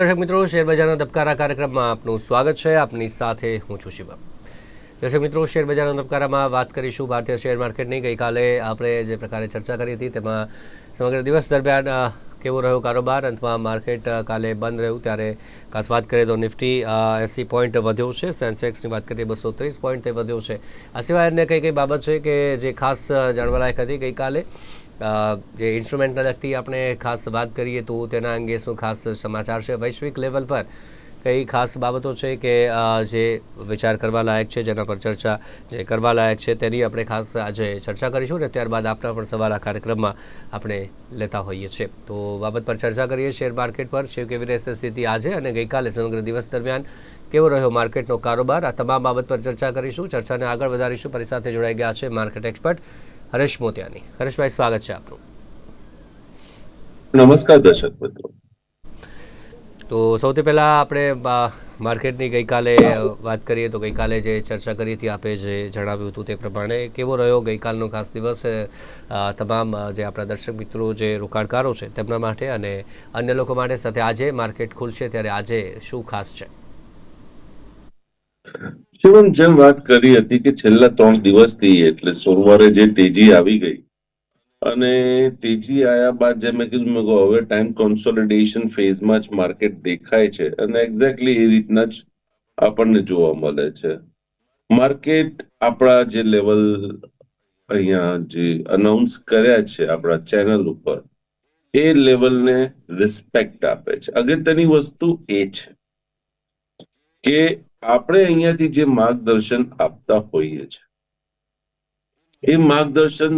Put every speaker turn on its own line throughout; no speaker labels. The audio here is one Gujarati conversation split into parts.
દર્શક મિત્રો, શેરબજારના ધબકારા કાર્યક્રમમાં આપનું સ્વાગત છે. આપની સાથે હું છું શિવમ. દર્શક મિત્રો, શેરબજારના ધબકારામાં વાત કરીશું ભારતીય શેર માર્કેટની. ગઈકાલે આપણે જે પ્રકારે ચર્ચા કરી હતી, તેમાં સમગ્ર દિવસ દરમિયાન કેવો રહ્યો કારોબાર? અંતમાં માર્કેટ કાલે બંધ રહ્યું. ત્યારે ખાસ વાત કરીએ તો નિફ્ટી એંસી પોઈન્ટ વધ્યો છે. સેન્સેક્સની વાત કરીએ, બસો ત્રીસ પોઈન્ટ તે વધ્યો છે. આ સિવાય અન્ય કઈ કઈ બાબત છે કે જે ખાસ જાણવાલાયક હતી ગઈકાલે? જે ઇન્સ્ટ્રુમેન્ટને લગતી આપણે ખાસ વાત કરીએ તો તેના અંગે શું ખાસ સમાચાર છે? વૈશ્વિક લેવલ પર કઈ ખાસ બાબતો છે કે જે વિચાર કરવા લાયક છે, જેના પર ચર્ચા જે કરવા લાયક છે તેની આપણે ખાસ આજે ચર્ચા કરીશું ને ત્યારબાદ આપણા પણ સવાલ કાર્યક્રમમાં આપણે લેતા હોઈએ છીએ. તો બાબત પર ચર્ચા કરીએ શેર માર્કેટ પર. શેર કેવી રહેશે સ્થિતિ આજે અને ગઈકાલે સમગ્ર દિવસ દરમિયાન કેવો રહ્યો માર્કેટનો કારોબાર? આ તમામ બાબત પર ચર્ચા કરીશું. ચર્ચાને આગળ વધારીશું. મારી સાથે જોડાઈ ગયા છે માર્કેટ એક્સપર્ટ હરેશ મોતિયાની. હરેશભાઈ સ્વાગત છે આપનું.
નમસ્કાર દર્શક મિત્રો.
તો સૌથી પહેલાં આપણે માર્કેટની ગઈકાલે વાત કરીએ તો ગઈકાલે જે ચર્ચા કરી હતી આપે જે જણાવ્યું હતું તે પ્રમાણે કેવો રહ્યો ગઈકાલનો ખાસ દિવસ તમામ જે આપણા દર્શક મિત્રો જે રોકાણકારો છે તેમના માટે અને અન્ય લોકો માટે સાથે આજે માર્કેટ ખુલશે ત્યારે આજે શું ખાસ છે?
શિવમ જેમ વાત કરી હતી કે છેલ્લા ત્રણ દિવસથી એટલે સોમવારે જે તેજી આવી ગઈ અને તેજી આવ્યા બાદ જે મેં કીધું, મેં હવે ટાઈમ કોન્સોલિડેશન ફેઝમાં જ માર્કેટ દેખાય છે અને એક્ઝેક્ટલી એ રીતના જ આપણને જોવા મળે છે. માર્કેટ આપણા જે લેવલ અહીંયા જે અનાઉન્સ કર્યા છે આપણા ચેનલ ઉપર, એ લેવલને રિસ્પેક્ટ આપે છે. અગત્યની વસ્તુ એ છે કે આપણે અહીંયાથી જે માર્ગદર્શન આપતા હોઈએ છીએ, એ માર્ગદર્શન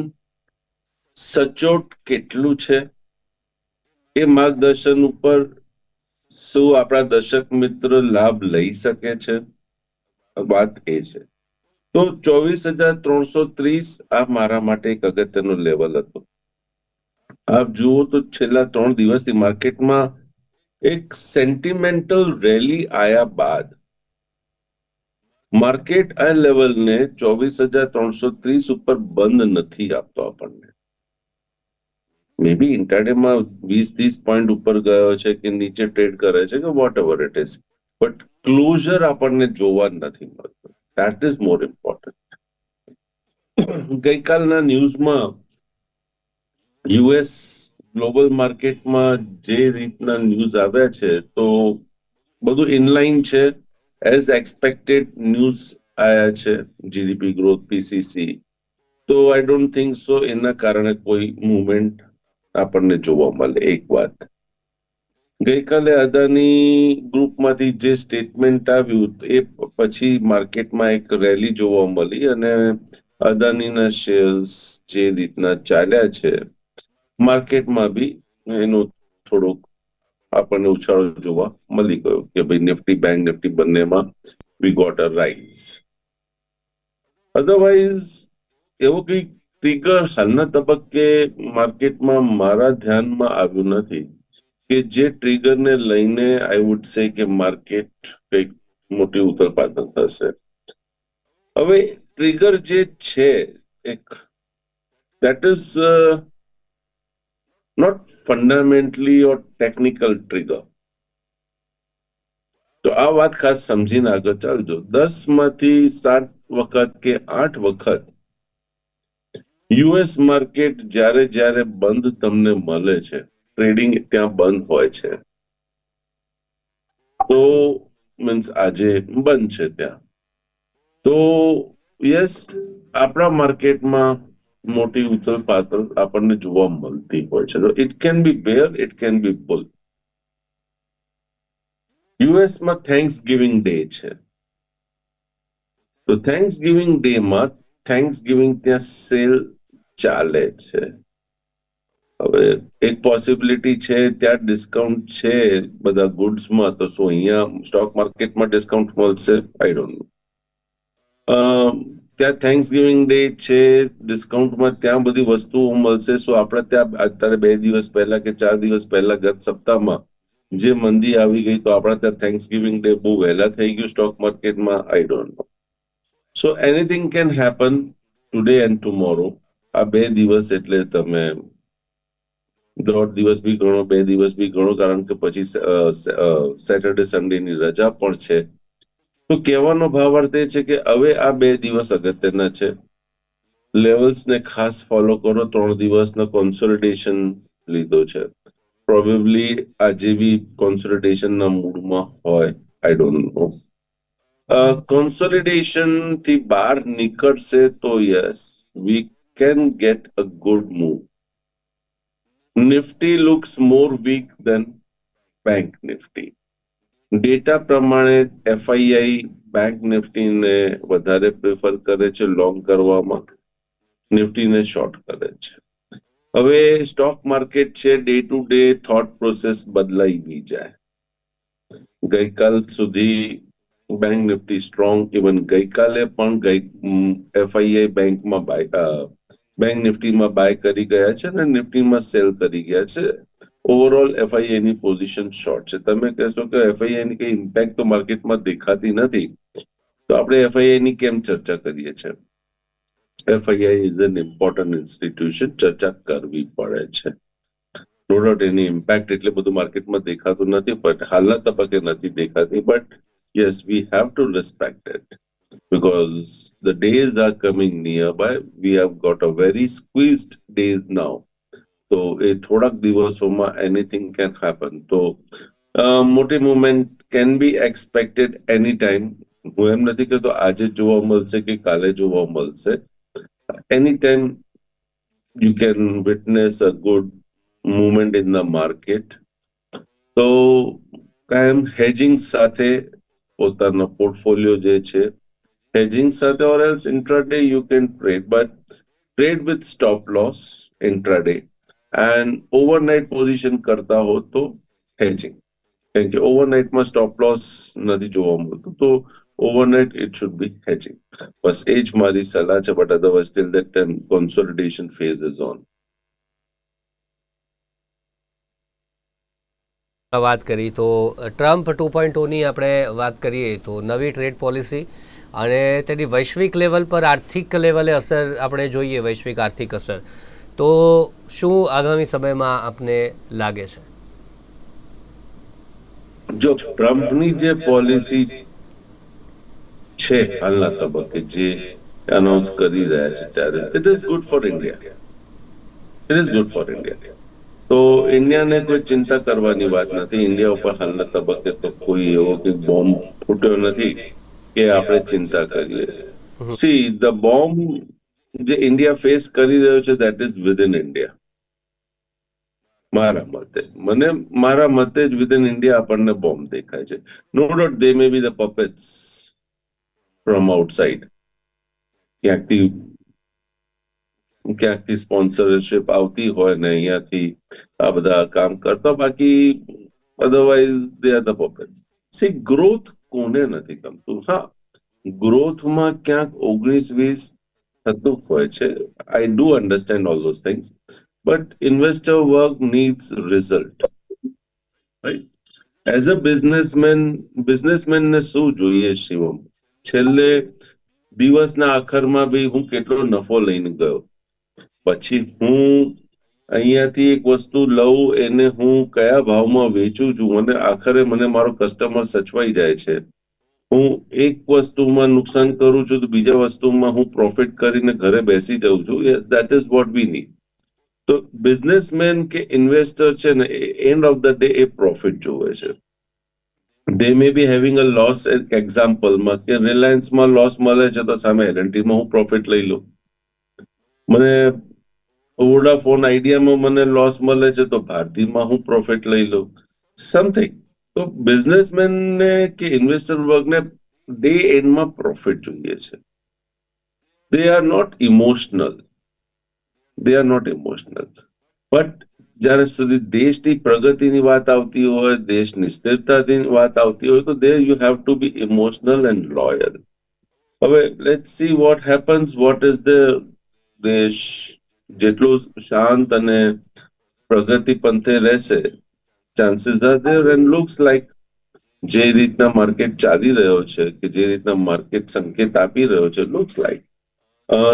સચોટ કેટલું છે? એ માર્ગદર્શન ઉપર શું આપણા દર્શક મિત્ર લાભ લઈ શકે છે? વાત એ છે. તો ચોવીસ હજાર ત્રણસો ત્રીસ આ મારા માટે એક અગત્યનો લેવલ હતો. આપ જુઓ તો છેલ્લા ત્રણ દિવસથી માર્કેટમાં એક સેન્ટિમેન્ટલ રેલી આયા બાદ માર્કેટ આ લેવલને ચોવીસ હજાર ત્રણસો ત્રીસ ઉપર બંધ નથી આપતો આપણને. મે બી ઇન્ટરડેમાં વીસ ત્રીસ પોઈન્ટ ઉપર ગયો છે કે નીચે ટ્રેડ કરે છે કે what ever it is but closure આપણને જોવા નથી મળતું. દેટ ઇઝ મોર ઇમ્પોર્ટન્ટ ગઈકાલના ન્યૂઝમાં યુએસ ગ્લોબલ માર્કેટમાં જે રીતના ન્યૂઝ આવ્યા છે, તો બધું ઇનલાઇન છે. એઝ એક્સપેક્ટેડ ન્યૂઝ આયા છે જીડીપી ગ્રોથ પીસીસી તો આઈ ડોન્ટ થિંક સો એના કારણે કોઈ મુવમેન્ટ આપણને જોવા મળે, એક વાત. ગઈકાલે અદાની ગ્રુપમાંથી જે સ્ટેટમેન્ટ આવ્યું, એ પછી માર્કેટમાં એક રેલી જોવા મળી અને અદાનીના શેર્સ જે રીતના ચાલ્યા છે, માર્કેટમાં બી એનો થોડોક આપણને ઉછાળો જોવા મળી ગયો કે ભાઈ નિફ્ટી બેંક નિફ્ટી બંનેમાં we got a rise otherwise એવો કઈ ટ્રિગર હાલના તબક્કે માર્કેટમાં મારા ધ્યાનમાં આવ્યું નથી કે જે ટ્રિગરને લઈને આઈ વુડ સે કે માર્કેટ કંઈક મોટી ઉથલપાથલ થશે. હવે ટ્રિગર જે છે એક that is not fundamentally or technical trigger. તો આ વાત ખાસ સમજીને આગળ ચાલજો. દસમાંથી સાત વખત કે આઠ વખત યુએસ માર્કેટ જ્યારે જ્યારે બંધ તમને મળે છે, ટ્રેડિંગ ત્યાં બંધ હોય છે. તો મીન્સ આજે બંધ છે ત્યાં. તો યસ, આપણા માર્કેટમાં મોટી ઉથલ પાથલ આપણને જોવા મળતી હોય છે. તો it can be bear it can be bull યુએસમાં thanks giving day છે. તો થેન્ક્સ ગિવિંગ ડે માં થેન્ક્સ ગિવિંગ ત્યાં સેલ ચાલે છે. હવે એક પોસિબિલિટી છે, ત્યાં ડિસ્કાઉન્ટ છે, બધા ગુડ્સમાં તો શું, અહીંયા સ્ટોક માર્કેટમાં ડિસ્કાઉન્ટ મળશે? આઈ ડોન્ટ નો ત્યાં થેન્ક્સ ગિવિંગ ડે છે ડિસ્કાઉન્ટમાં ત્યાં બધી વસ્તુઓ મળશે. સો આપણે ત્યાં અત્યારે બે દિવસ પહેલા કે ચાર દિવસ પહેલા ગત સપ્તાહમાં જે મંદી આવી ગઈ, તો આપણા ત્યાં થેન્ક્સ ગિવિંગ ડે બહુ વહેલા થઈ ગયું સ્ટોક માર્કેટમાં I don't know so anything can happen today and tomorrow આ બે દિવસ એટલે તમે દોઢ દિવસ બી ગણો, બે દિવસ બી ગણો, કારણ કે પછી સેટરડે સન્ડેની રજા પણ છે. તો કહેવાનો ભાવ અર્થ એ છે કે હવે આ બે દિવસ અગત્યના છે. લેવલ્સને ખાસ ફોલો કરો, ત્રણ દિવસનો કોન્સોલિડેશન લીધો છે. પ્રોબેબલી આજે બી કોન્સોલિડેશનના મૂડમાં હોય આઈ ડોન્ટ નો કોન્સોલિડેશનથી બહાર નીકળશે તો yes we can get a good move Nifty looks more weak than bank Nifty data પ્રમાણે એફઆઈઆઈ બેંક નિફ્ટીને વધારે પ્રિફર કરે છે લોંગ કરવામાં, નિફ્ટીને શોર્ટ કરે છે. હવે સ્ટોક માર્કેટ છે, day to day thought process બદલાઈ નહીં જાય. ગઈકાલ સુધી બેંક નિફ્ટી સ્ટ્રોંગ, ઇવન ગઈકાલે પણ એફઆઈઆઈ બેંકમાં બાય બેંક નિફ્ટીમાં બાય કરી ગયા છે અને નિફ્ટીમાં સેલ કરી ગયા છે. ઓવરઓલ એફઆઈઆઈની પોઝિશન શોર્ટ છે. તમે કહેશો કે એફઆઈઆઈ કંઈ ઇમ્પેક્ટ તો માર્કેટમાં દેખાતી નથી. તો આપણે એફઆઈઆઈ ની કેમ ચર્ચા કરીએ છીએ? FII is an important institution ચર્ચા કરવી પડે છે. નો ડાઉટ એની ઇમ્પેક્ટ એટલે બધું માર્કેટમાં દેખાતું નથી બટ હાલના તબક્કે નથી દેખાતી. But yes we have to respect it because the days are coming near by we have got a very squeezed days now. તો એ થોડાક દિવસોમાં એનીથિંગ કેન હેપન તો મોટી movement can be expected any time હું એમ નથી કહેતો આજે જોવા મળશે કે કાલે જોવા મળશે. Any time you can witness a good movement in the market તો, કાયમ હેજિંગ સાથે પોતાનો પોર્ટફોલિયો જે છે હેજિંગ સાથે or else intraday you can trade but trade with stop loss intraday. And overnight position કરતા હો તો hedging કેમ કે overnight માં stop loss નથી જોવા મળતું તો overnight it should be hedging બસ એ જ મારી સલાહ છે but otherwise till that time consolidation phase is on
વાત કરી તો ટ્રમ્પ ટુ પોઈન્ટ ઓની આપણે વાત કરીએ તો નવી ટ્રેડ પોલિસી અને તેની વૈશ્વિક લેવલ પર આર્થિક લેવલે અસર આપણે જોઈએ વૈશ્વિક આર્થિક અસર તો શું આગામી સમયમાં આપને લાગે છે?
જો ટ્રમ્પની જે પોલિસી છે હાલના તબક્કે જે અનાઉન્સ કરી રહ્યા છે ત્યારે it is good for India it is good for India તો ઇન્ડિયાને કોઈ ચિંતા કરવાની વાત નથી. ઇન્ડિયા ઉપર હાલના તબક્કે તો કોઈ એવો કે બોમ્બ ફૂટ્યો નથી કે આપણે ચિંતા કરીએ. સી ધ બોમ્બ જે ઇન્ડિયા ફેસ કરી રહ્યો છે દેટ ઇઝ વિધિન ઇન્ડિયા મારા મતે. મને, મારા મતે જ વિધિન ઇન્ડિયા આપણને બોમ્બ દેખાય છે. No doubt they may be the puppets from outside ક્યાંકથી ક્યાંકથી સ્પોન્સરશિપ આવતી હોય ને અહીંયાથી આ બધા કામ કરતા, બાકી otherwise they are the puppets see growth કોને નથી ગમતું? હા ગ્રોથમાં ક્યાંક ઓગણીસ વીસ થતું હોય છે. I do understand all those things but investor work needs result right as a businessman બિઝનેસમેનને શું જોઈએ શિવમ? છેલ્લે દિવસના આખરમાં બી હું કેટલો નફો લઈને ગયો. પછી હું અહીંયાથી એક વસ્તુ લઉં, એને હું કયા ભાવમાં વેચું છું? અને આખરે મને મારો કસ્ટમર સચવાઈ જાય છે. હું એક વસ્તુમાં નુકસાન કરું છું તો બીજા વસ્તુમાં હું પ્રોફિટ કરીને ઘરે બેસી જાઉં છું. Yes that is what we need તો બિઝનેસમેન કે ઇન્વેસ્ટર છે ને એન્ડ ઓફ ધ ડે એ પ્રોફિટ જોવે છે. દે may B having a loss એક્ઝામ્પલમાં કે રિલાયન્સમાં લોસ મળે છે તો સામે એલએનટીમાં હું પ્રોફિટ લઈ લઉં. મને વોડાફોન આઈડિયામાં મને લોસ મળે છે તો ભારતીમાં હું પ્રોફિટ લઈ લઉં. સમથિંગ તો બિઝનેસમેનને કે ઇન્વેસ્ટર વર્ગને ડે એન્ડમાં પ્રોફિટ જોઈએ છે. They are not emotional they are not emotional but જ્યારે સુધી દેશની પ્રગતિની વાત આવતી હોય, દેશની સ્થિરતાની વાત આવતી હોય, તો there you have to be emotional and loyal હવે let see what happens what is the દેશ જેટલો શાંત અને પ્રગતિ પંથે રહેશે chances are there and looks like જે રીતના માર્કેટ ચાલી રહ્યો છે કે જે રીતના માર્કેટ સંકેત આપી રહ્યો છે લુક્સ લાઈક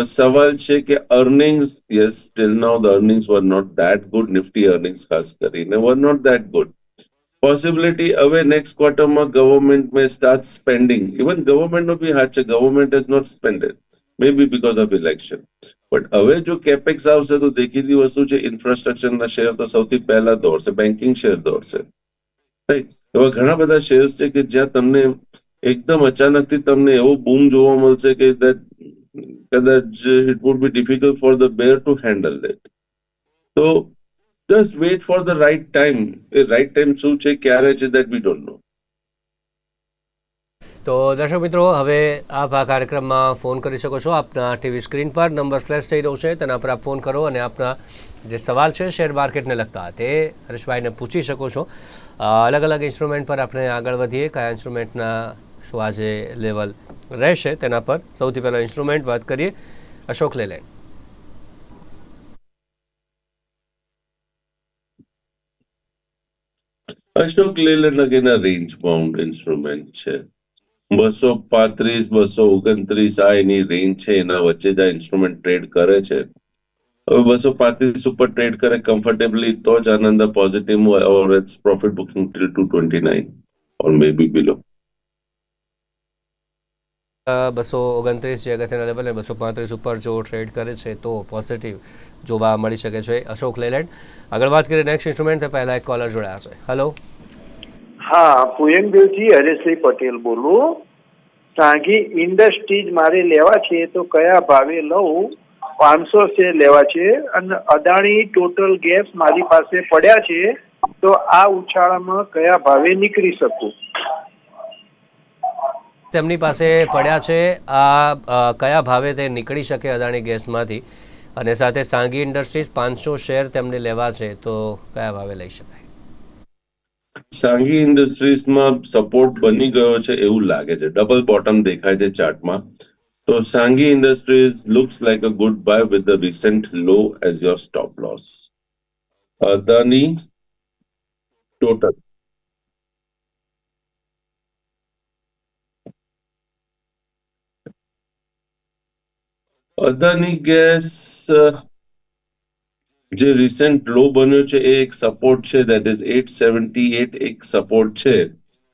સવાલ છે કે earnings yes still now the earnings were not that good Nifty earnings ખાસ કરીને were not that good possibility હવે નેક્સ્ટ ક્વાર્ટરમાં government may start spending even ગવર્મેન્ટનો બી હાથ છે government has not spended may be because of election but હવે જો કેપેક્સ આવશે તો દેખીતી વસ્તુ છે ઇન્ફ્રાસ્ટ્રક્ચરના શેર તો સૌથી પહેલા દોડશે બેન્કિંગ શેર દોડશે. રાઈટ એવા ઘણા બધા શેર્સ છે કે જ્યાં તમને એકદમ અચાનકથી તમને એવો બૂમ જોવા મળશે કે દેટ કદાચ it would be difficult for the bear to handle that તો just wait for the right time A right time શું છે, ક્યારે છે દેટ વી ડોન્ટ નો
તો દર્શક મિત્રો, હવે આપ આ કાર્યક્રમમાં ફોન કરી શકો છો. આપના ટીવી સ્ક્રીન પર નંબર ફ્લેશ થઈ રહ્યો છે, તેના પર આપ ફોન કરો અને આપના જે સવાલ છે શેર માર્કેટને લગતા. તે હર્ષભાઈને પૂછી શકો છો. અલગ અલગ ઇન્સ્ટ્રુમેન્ટ પર આપણે આગળ વધીએ. કયા ઇન્સ્ટ્રુમેન્ટના શું આજે લેવલ રહેશે તેના પર સૌથી પહેલાં ઇન્સ્ટ્રુમેન્ટ વાત કરીએ. Ashok Leyland
Ashok Leyland again a range bound instrument છે. બસો પાંત્રીસ, બસો ઓગણત્રીસ આ એની રેન્જ છે, એના વચ્ચે જ આ ઇન્સ્ટ્રુમેન્ટ ટ્રેડ કરે છે. હવે બસો પાંત્રીસ ઉપર ટ્રેડ કરે કમ્ફર્ટેબલી તો જ આનંદ positive or it's profit booking till two twenty nine or may be below
બસો ઓગણત્રીસ જે અગત્યના લેવલે બસો પાંત્રીસ ઉપર જો ટ્રેડ કરે છે તો પોઝિટિવ જોવા મળી શકે છે. અશોક લેલેન્ડ, આગળ વાત કરીએ નેક્સ્ટ ઇન્સ્ટ્રુમેન્ટ પહેલાં એક કોલર જોડાયા છે. હેલો
હા પુયંગદેવજી હરેશભાઈ પટેલ બોલું. સાંઘી ઇન્ડસ્ટ્રીઝ મારે લેવા છે, તો કયા ભાવે લઉં? પાંચસો શેર લેવા છે, અને અદાણી ટોટલ ગેસ મારી પાસે પડ્યા છે, તો આ ઉછાળામાં કયા ભાવે નીકળી શકું?
તેમની પાસે પડ્યા છે, આ કયા ભાવે તે નીકળી શકે અદાણી ગેસમાંથી? અને સાથે સાંગી ઇન્ડસ્ટ્રીઝ પાંચસો શેર તેમને લેવા છે, તો કયા ભાવે લઈ શકાય?
સાંગી ઇન્ડસ્ટ્રીઝમાં સપોર્ટ બની ગયો છે એવું લાગે છે. ડબલ બોટમ દેખાય છે ચાર્ટમાં તો Sanghi industries looks like a good buy with the recent low as your stop loss Adani total Adani gas જે રિસેન્ટ લો બન્યો છે, એ એક સપોર્ટ છે that is at seventy eight એક સપોર્ટ છે.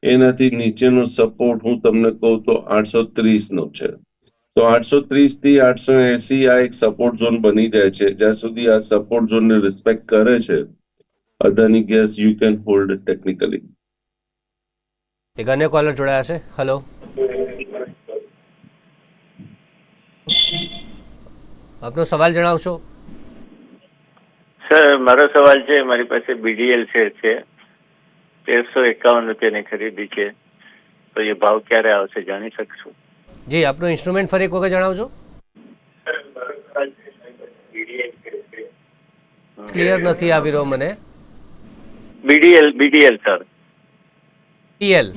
એનાથી નીચેનો સપોર્ટ હું તમને કહું તો આઠસો ત્રીસ નો છે. તો આઠસો ત્રીસથી આઠસો એસી આ એક સપોર્ટ ઝોન બની જાય છે. જ્યાં સુધી આ સપોર્ટ ઝોન ને રિસ્પેક્ટ કરે છે, Adani gas you can hold technically
એક અન્ય કોલર જોડાયા છે. હેલો આપનો સવાલ જણાવશો?
સર મારો સવાલ છે મારી પાસે બીડીએલ શેર છે. તેરસો એકાવન રૂપિયાની ખરીદી છે. તો એ ભાવ ક્યારે આવશે જાણી શકશું?
જી આપનો ઇન્સ્ટ્રુમેન્ટ ફરી એક વખત જણાવજો. ક્લિયર નથી આવી રહ્યો મને.
બીડીએલ બીડીએલ સર.
પીએલ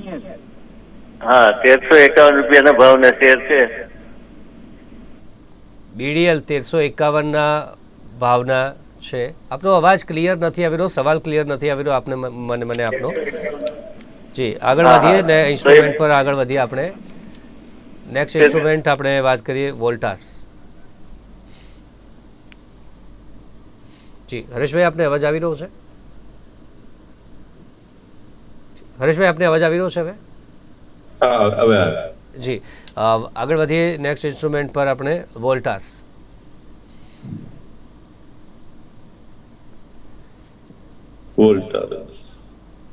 હા તેરસો એકાવન રૂપિયાના ભાવના શેર છે.
બીડીએલ તેરસો એકાવનના ભાવના છે. આપનો અવાજ ક્લિયર નથી આવી રહ્યો? સવાલ ક્લિયર નથી આવી રહ્યો આપને મને મને આપનો? જી આગળ વધીએ ને ઇન્સ્ટ્રુમેન્ટ પર આગળ વધીએ આપણે. નેક્સ્ટ ઇન્સ્ટ્રુમેન્ટ આપણે વાત કરીએ વોલ્ટાસ જી હરેશભાઈ આપને અવાજ આવી રહ્યો છે? હરેશભાઈ આપને અવાજ આવી રહ્યો છે હવે? જી આગળ વધીએ નેક્સ્ટ ઇન્સ્ટ્રુમેન્ટ પર આપણે Voltas
Voltas.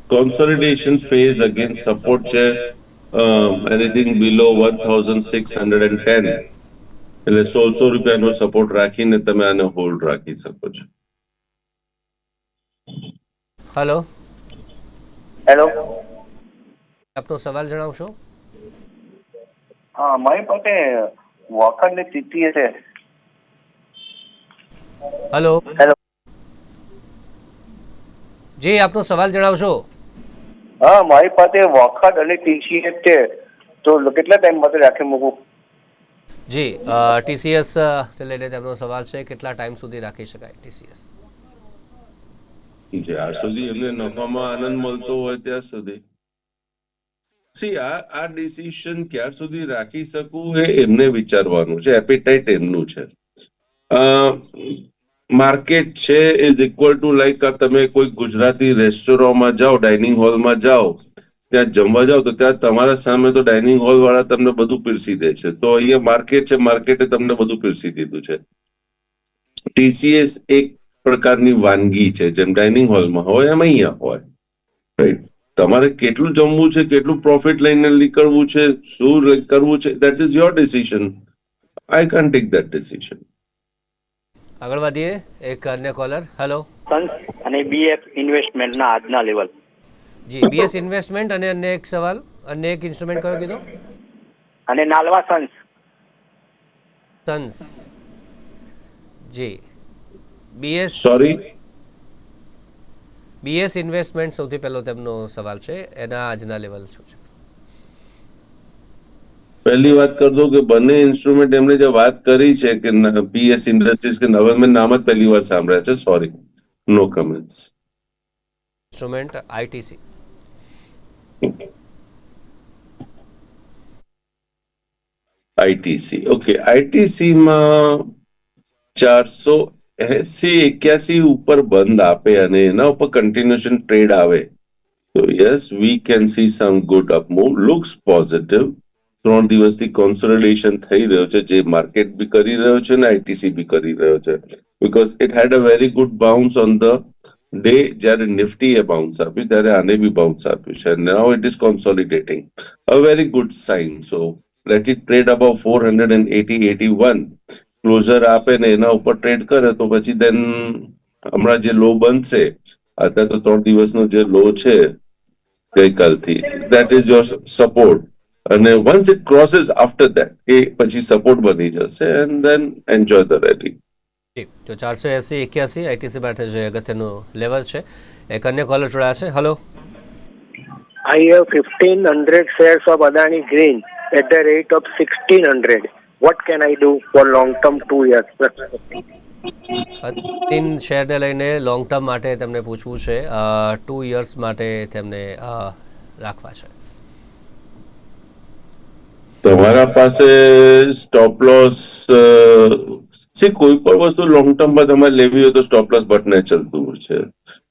Consolidation phase again support છે um, anything below 1610 એટલે સોળસો રૂપિયાનો સપોર્ટ રાખીને તમે આને હોલ્ડ રાખી શકો છો.
હેલો
હેલો
આપનો સવાલ જણાવશો?
હા મારી પાસે વખત ને તિથિ છે.
હેલો
હેલો
જી આપનો સવાલ જણાવશો?
હા મારી પાસે વખત અને ટીસીએસ છે તો કેટલા ટાઈમ માટે રાખી મૂકું?
જી ટીસીએસ લઈને તેમનો સવાલ છે કેટલા ટાઈમ સુધી રાખી શકાય ટીસીએસ?
જ્યાં સુધી એમને નફામાં આનંદ મળતો હોય ત્યાં સુધી. સી આ આ ડિસિશન ક્યાં સુધી રાખી શકું એ એમને વિચારવાનું છે એપેટાઇટ એમનું છે. માર્કેટ છે ઇઝ ઇક્વલ ટુ લાઈક તમે કોઈ ગુજરાતી રેસ્ટોરન્ટમાં જાઓ ડાઇનિંગ હોલમાં જાઓ, ત્યાં જમવા જાઓ, તો ત્યાં તમારા સામે તો ડાઇનિંગ હોલ વાળા તમને બધું પીરસી દે છે. તો અહીંયા માર્કેટ છે માર્કેટે તમને બધું પીરસી દીધું છે. ટીસીએસ એક પ્રકારની વાનગી છે, જેમ ડાઇનિંગ હોલમાં હોય, એમ અહીંયા હોય. રાઈટ તમારે કેટલું જમવું છે, કેટલું પ્રોફિટ લઈને નીકળવું છે, શું કરવું છે that is your decision I can't take that decision
આગળ વધીએ. એક અન્ય કોલર હેલો
સન્સ અને બીએફ ઇન્વેસ્ટમેન્ટના આજના લેવલ
જી બીએસ ઇન્વેસ્ટમેન્ટ અને અન્ય એક સવાલ. અન્ય એક ઇન્સ્ટ્રુમેન્ટ કયો કીધો?
અને નાલવા સન્સ
સન્સ જી. બીએસ
સોરી
બીએસ ઇન્વેસ્ટમેન્ટ સૌથી પહેલો તેમનો સવાલ છે. એના આજના લેવલ શું છે?
પહેલી વાત કરી દઉં કે બંને ઇન્સ્ટ્રુમેન્ટ એમણે જે વાત કરી છે કે પીએસ ઇન્ડસ્ટ્રીઝ કે નવે નામ જ પહેલી વાર સાંભળ્યા છે sorry no comments
instrument ITC
ITC okay ITC માં ચારસો એસી એક્યાસી ઉપર બંધ આપે અને એના ઉપર કન્ટિન્યુએશન ટ્રેડ આવે. તો yes we can see some good up move looks positive ત્રણ દિવસથી કોન્સોલિડેશન થઈ રહ્યો છે, જે માર્કેટ બી કરી રહ્યો છે ને આઈટીસી બી કરી રહ્યો છે. Because it had a very good bounce on the day જ્યારે નિફ્ટીએ બાઉન્સ આપ્યું ત્યારે આને બી બાઉન્સ આપ્યું છે. Now it is consolidating a very good sign so let it trade above four hundred and eighty eighty one closure આપે ને એના ઉપર ટ્રેડ કરે તો પછી દેન હમણાં જે લો બનશે, અત્યારે તો ત્રણ દિવસનો જે લો છે ગઈકાલથી દેટ ઇઝ યોર સપોર્ટ અને once it crosses after that એ પછી સપોર્ટ બની જશે and then enjoy the rally
તો ચારસો એસી એક્યાસી આઈટીસી માટે જે અગત્યનું લેવલ છે. એક અન્ય કોલર જોડાયા છે. Hello
I have fifteen hundred shares of Adani green at the rate of sixteen hundred what can I do for long term two years
તીન શેરને લઈને લોંગ ટર્મ માટે તેમને પૂછવું છે. ટુ યર્સ માટે તેમને રાખવા છે.
તમારા પાસે સ્ટોપ લોસ સી કોઈ પણ વસ્તુ લોંગ ટર્મમાં તમારે લેવી હોય તો સ્ટોપ લોસ બટને ચાલતું છે.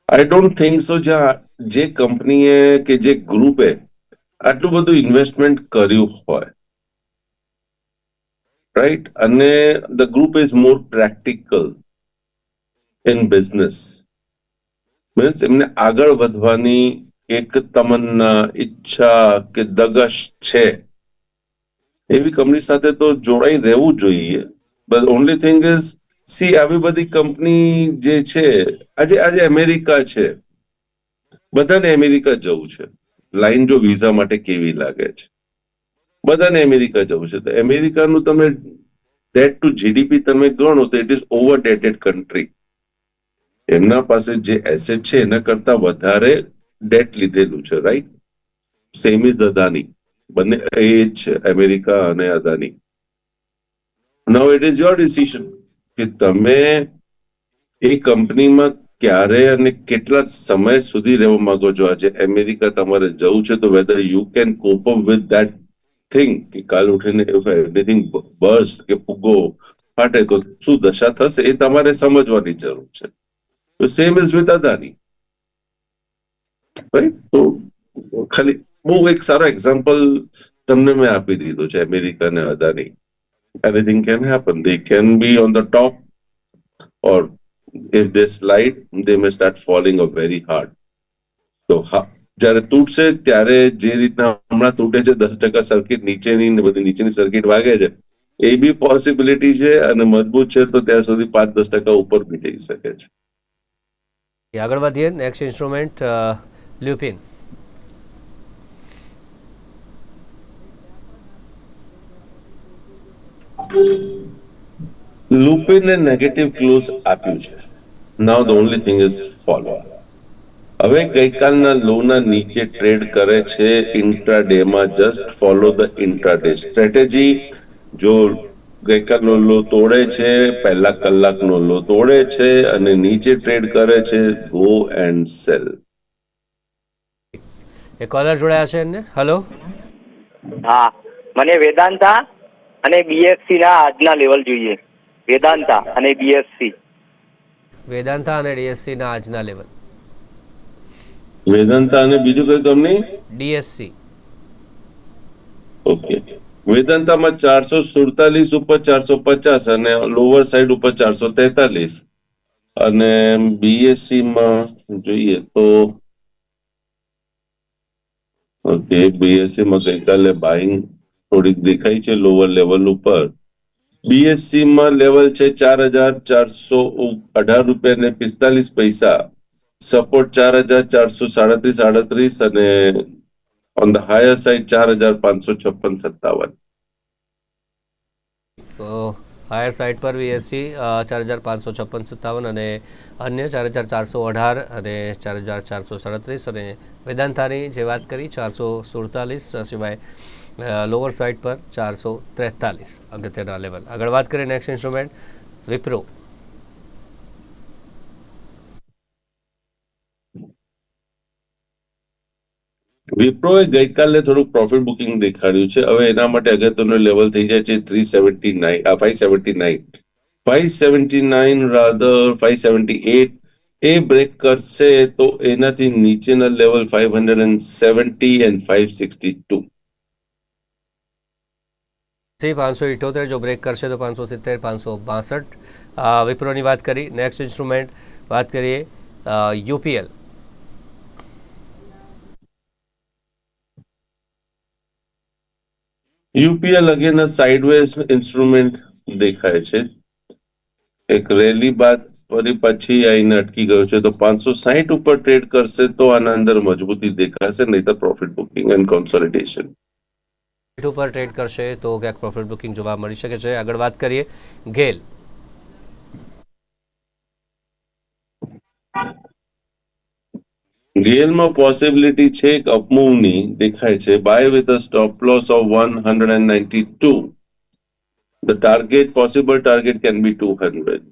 આઈ ડોન્ટ થિંક સો જ્યાં જે કંપનીએ કે જે ગ્રુપે આટલું બધું ઇન્વેસ્ટમેન્ટ કર્યું હોય. રાઈટ અને the group is more practical in business means એમને આગળ વધવાની એક તમન્ના, ઈચ્છા કે દગશ છે. એવી કંપની સાથે તો જોડાઈ રહેવું જોઈએ. But only thing is see આવી બધી કંપની જે છે, આજે આજે અમેરિકા છે. બધાને અમેરિકા જવું છે. લાઈન જો વિઝા માટે કેવી લાગે છે. બધાને અમેરિકા જવું છે. તો અમેરિકાનું તમે ડેટ ટુ જીડીપી તમે ગણો, તો it is over dated country એમના પાસે જે એસેટ છે, એના કરતા વધારે ડેટ લીધેલું છે રાઈટ સેમ ઇઝ અદાની બંને એ જ અમેરિકા અને Adani. Now it is your decision કે તમે એ કંપનીમાં ક્યારે અને કેટલા સમય સુધી રહેવા માંગો છો? આજે અમેરિકા તમારે જવું છે તો whether you can cope up with that thing કે કાલ ઉઠીને ઇફ એવરીથિંગ બર્સ કે ફુગો ફાટે તો શું દશા થશે એ તમારે સમજવાની જરૂર છે. Same is with Adani. Right તો ખાલી બહુ એક સારો એક્ઝામ્પલ તમને મેં આપી દીધો છે, અમેરિકા અને Adani. Anything can happen they can be on the top or if they slide they may start falling a very hard તો જ્યારે તૂટશે, ત્યારે જે રીતના હમણાં તૂટે છે, દસ ટકા સર્કિટ નીચેની બધી નીચેની સર્કિટ વાગે છે, એ બી પોસિબિલિટી છે અને મજબૂત છે તો ત્યાં સુધી પાંચ દસ ટકા ઉપર બી જઈ શકે છે.
આગળ વધીએ. નેક્સ્ટ ઇન્સ્ટ્રુમેન્ટ લ્યુપિન
લુપિને નેગેટિવ ક્લોઝ આપ્યું છે. Now the only thing is follow હવે ગઈકાલના લોના નીચે ટ્રેડ કરે છે ઇન્ટ્રાડે માં just follow the intraday strategy જો ગઈકાલનો લો તોડે છે પહેલા કલાકનો લો તોડે છે અને નીચે ટ્રેડ કરે છે ગો એન્ડ સેલ
એ કોલર જોડાયા છે ને હેલો
હા મને વેદાંતા અને બીએસસી ના આજના લેવલ જોઈએ. વેદાંતા અને બીએફસી
વેદાંતા અને ડીએસસી ના આજના લેવલ
વેદાંતા અને બીજું કઈ કંપની
ડીએસસી
ઓકે વેદાંતામાં ચારસો સુડતાલીસ ઉપર ચારસો પચાસ અને લોવર સાઈડ ઉપર ચારસો તેતાલીસ. અને બીએસસી માં જોઈએ તો ઓકે બીએસસી માં ગઈકાલે બાઇંગ થોડીક દેખાય છે લોવર લેવલ ઉપર. બીએસસી માં લેવલ છે ચાર હજાર ચારસો અઢાર રૂપિયા ને પિસ્તાલીસ પૈસા. સપોર્ટ ચાર હજાર ચારસો સાડત્રીસ આડત્રીસ અને ઓન ધ હાયર સાઈડ ચાર હજાર પાંચસો છપ્પન સત્તાવન.
હાયર સાઇડ પર વીએસસી ચાર હજાર પાંચસો છપ્પન સત્તાવન અને અન્ય ચાર હજાર ચારસો અઢાર અને ચાર હજાર ચારસો સાડત્રીસ અને વેદાંતાની જે વાત કરી ચારસો સુડતાલીસ સિવાય લોઅર સાઇડ પર ચારસો ત્રેતાલીસ અગત્યના લેવલ આગળ વાત કરીએ નેક્સ્ટ ઇન્સ્ટ્રુમેન્ટ વિપ્રો.
વિપ્રોએ ગઈકાલે થોડું પ્રોફિટ બુકિંગ દેખાડ્યું છે. હવે એના માટે અગત્યનું લેવલ થઈ જાય છે three seventy nine five seventy nine five seventy nine rather five seventy eight એ બ્રેક કરશે તો એનાથી નીચેના level five hundred and seventy and five sixty two
C પાંચસો ઇઠોતેર, જો બ્રેક કરશે તો પાંચસો સિત્તેર, પાંચસો બાસઠ. વિપ્રોની વાત કરી નેક્સ્ટ ઇન્સ્ટ્રુમેન્ટ વાત કરીએ UPL
UPL again sideways instrument દેખાય છે. એક રેલી બાદ ફરી પછી આઈને અટકી ગયો છે, તો પાંચસો સાહીઠ ઉપર ટ્રેડ કરશે તો આના અંદર મજબૂતી દેખાશે નહીં તો પ્રોફિટ બુકિંગ એન્ડ કોન્સોલિડેશન
ઉપર ટ્રેડ કરશે તો ક્યાંક પ્રોફિટ બુકિંગ જોવા મળી શકે છે. આગળ વાત કરીએ ગેલ
ગેલમાં પોસિબિલિટી છે એક અપમૂવની દેખાય છે. Buy with a stop loss of one hundred and ninety two the target possible target can be two hundred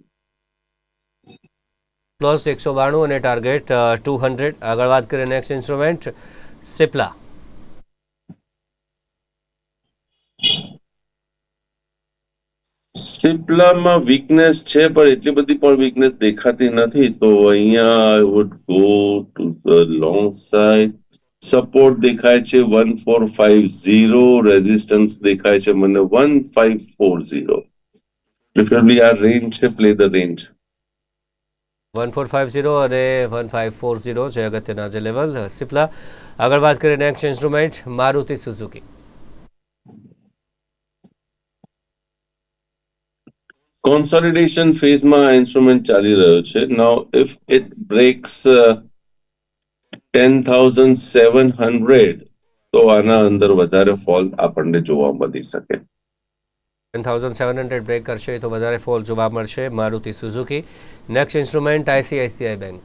plus એકસો બાણું અને ટાર્ગેટ ટુ હંડ્રેડ આગળ વાત કરીએ નેક્સ્ટ ઇન્સ્ટ્રુમેન્ટ સિપ્લા
સિપ્લામાં વીકનેસ છે, પણ એટલી બધી પણ વીકનેસ દેખાતી નથી. તો અહીંયા I would go to the long side support દેખાય છે one four five zero resistance દેખાય છે મને one five four zero preferably આ રેન્જ છે play the range
one four five zero અને વન ફાઇવ ફોર ઝીરો છે અગત્યના જે લેવલ સિપ્લા, આગળ વાત કરીએ next instrument Maruti Suzuki
consolidation ફેઝમાં ઇન્સ્ટ્રુમેન્ટ ચાલી રહ્યો છે. Now if it breaks ten thousand seven hundred તો આના અંદર વધારે ફોલ આપણને જોવા મળી શકે.
Ten thousand seven hundred break કરશે તો વધારે ફોલ જોવા મળશે. Maruti Suzuki next instrument ICICI bank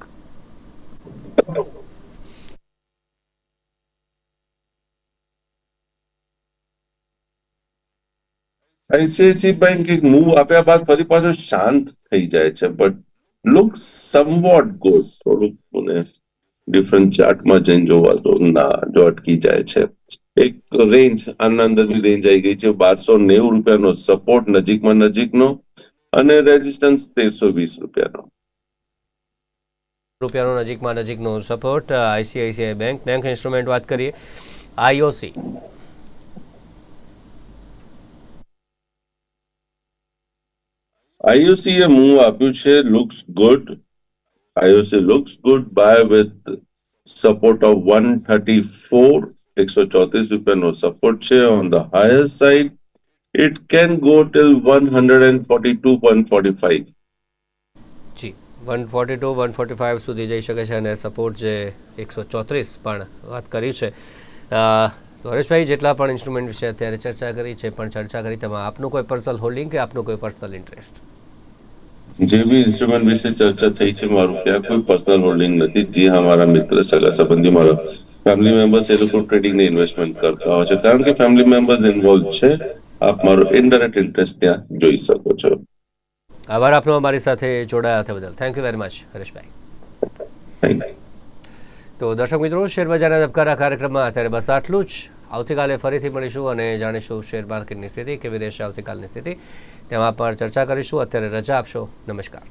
ICICI bank એક મૂવ આપ્યા બાદ ફરી પાછો શાંત થઈ જાય છે. બટ લુક સમવોટ ગુડ થોડુંક મને ડિફરન્ટ ચાર્ટમાં જઈને જોવા તો ના, જો અટકી જાય છે. એક રેન્જ આના અંદર બી રેન્જ આવી ગઈ છે. બારસો નેવું રૂપિયાનો સપોર્ટ નજીકમાં નજીકનો. અને રેઝિસ્ટન્સ તેરસો વીસ રૂપિયાનો.
રૂપિયાનો નજીકમાં નજીકનો support ICICI bank. Bank instrument વાત કરીએ. આઈઓસી
આઈઓસી એ મૂવ આપ્યું છે looks good IOC looks good buy with support of one thirty four એકસો ચોત્રીસ રૂપિયાનો સપોર્ટ છે on the higher side it can go till one hundred and forty two one forty five
G one forty two one forty five સુધી જઈ શકે છે અને સપોર્ટ જે એકસો ચોત્રીસ પણ વાત કરી છે. તો હરેશભાઈ, જેટલા પણ ઇન્સ્ટ્રુમેન્ટ વિશે અત્યારે ચર્ચા કરી છે, પણ ચર્ચા કરી તેમાં આપનું કોઈ પર્સનલ હોલ્ડિંગ કે આપનું કોઈ પર્સનલ ઇન્ટરેસ્ટ
જે બી ઇન્સ્ટ્રુમેન્ટ વિશે ચર્ચા થઈ છે મારું ત્યાં કોઈ પર્સનલ હોલ્ડિંગ નથી. જે અમારા મિત્ર સગા સંબંધી મારા ફેમિલી મેમ્બર્સ એ લોકો ટ્રેડિંગની ઇન્વેસ્ટમેન્ટ કરતા હોય છે. કારણ કે ફેમિલી મેમ્બર્સ ઇન્વોલ્વ છે. આપ મારો ઇનડાયરેક્ટ ઇન્ટરેસ્ટ ત્યાં જોઈ શકો છો.
આભાર આપનો અમારી સાથે જોડાયા હતા બદલ. Thank you very much Hareshbhai.
Thank you
તો દર્શક મિત્રો શેરબજારના ધબકારા કાર્યક્રમમાં અત્યારે બસ આટલું જ. આવતીકાલે ફરીથી મળીશું અને જાણીશું શેર માર્કેટની સ્થિતિ કેવી રહેશે આવતીકાલની સ્થિતિ. તેમાં પણ ચર્ચા કરીશું. અત્યારે રજા આપશો. નમસ્કાર.